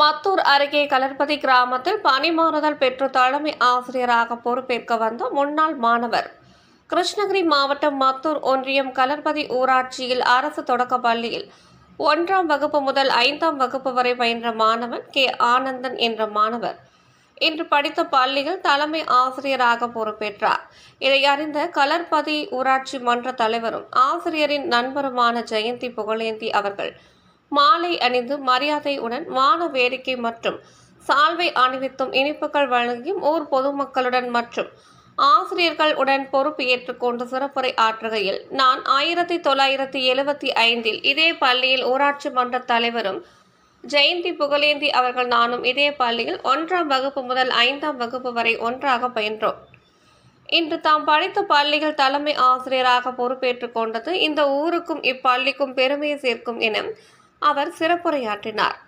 மத்தூர் அருகே கலர்பதி கிராமத்தில் பணிமாறுதல் பெற்று தலைமை ஆசிரியராக பொறுப்பேற்க வந்த முன்னாள் மாணவர். கிருஷ்ணகிரி மாவட்டம் மத்தூர் ஒன்றியம் கலர்பதி ஊராட்சியில் அரசு தொடக்கப் பள்ளியில் ஒன்றாம் வகுப்பு முதல் ஐந்தாம் வகுப்பு வரை பயின்ற மாணவன் கே. ஆனந்தன் என்ற மாணவர். இன்று படித்த பள்ளியில் தலைமை ஆசிரியராக பொறுப்பேற்றார். இதை அறிந்த கலர்பதி ஊராட்சி மன்ற தலைவரும் ஆசிரியரின் நண்பருமான ஜெயந்தி புகழேந்தி அவர்கள் மாலை அணிந்து மரியாதையுடன் வான வேடிக்கை மற்றும் சால்வை அணிவித்தும் இனிப்புகள் வழங்கியும் ஊர் பொதுமக்களுடன் மற்றும் ஆசிரியர்கள் உடன் பொறுப்பு ஏற்றுக்கொண்டு சிறப்புரை ஆற்றுகையில் நான் ஆயிரத்தி தொள்ளாயிரத்தி எழுபத்தி ஐந்தில் இதே பள்ளியில் ஊராட்சி மன்ற தலைவரும் ஜெயந்தி புகழேந்தி அவர்கள் நானும் இதே பள்ளியில் ஒன்றாம் வகுப்பு முதல் ஐந்தாம் வகுப்பு வரை ஒன்றாக பயின்றோம். இன்று தாம் படித்த பள்ளியில் தலைமை ஆசிரியராக பொறுப்பேற்றுக் கொண்டது இந்த ஊருக்கும் இப்பள்ளிக்கும் பெருமையை சேர்க்கும் என அவர் சிறப்புரையாற்றினார்.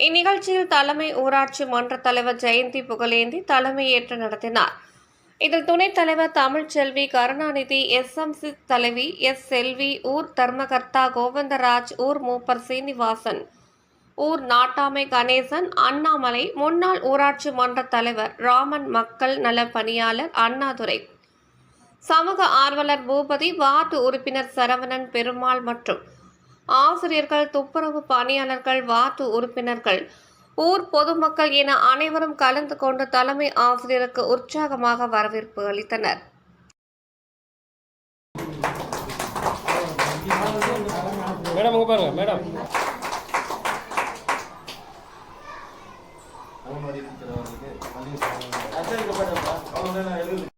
இந்நிகழ்ச்சியில் தலைமை ஊராட்சி மன்ற தலைவர் ஜெயந்தி புகழேந்தி தலைமையேற்று நடத்தினார். இதில் துணைத் தலைவர் தமிழ்ச்செல்வி கருணாநிதி எஸ்எம்சி தலைவி எஸ் செல்வி ஊர் தர்மகர்த்தா கோவிந்தராஜ் ஊர் மூப்பர் சீனிவாசன் ஊர் நாட்டாமை கணேசன் அண்ணாமலை முன்னாள் ஊராட்சி மன்ற தலைவர் ராமன் மக்கள் நல பணியாளர் அண்ணாதுரை. சமூக ஆர்வலர் பூபதி வார்டு உறுப்பினர் சரவணன் பெருமாள் மற்றும் ஆசிரியர்கள் துப்புரவு பணியாளர்கள் வார்டு உறுப்பினர்கள் ஊர் பொதுமக்கள் என அனைவரும் கலந்து கொண்டு தலைமை ஆசிரியருக்கு உற்சாகமாக வரவேற்பு அளித்தனர். மேடம் பாருங்க மேடம். அவங்க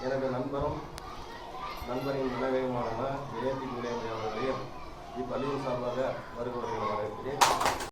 எனது நண்பரும் நண்பரின் மனைவியுமான விவேக் முனியமணி அவர்களையும் இப்பள்ளியின் சார்பாக வருகிறவர்கள் வரவேற்கிறேன்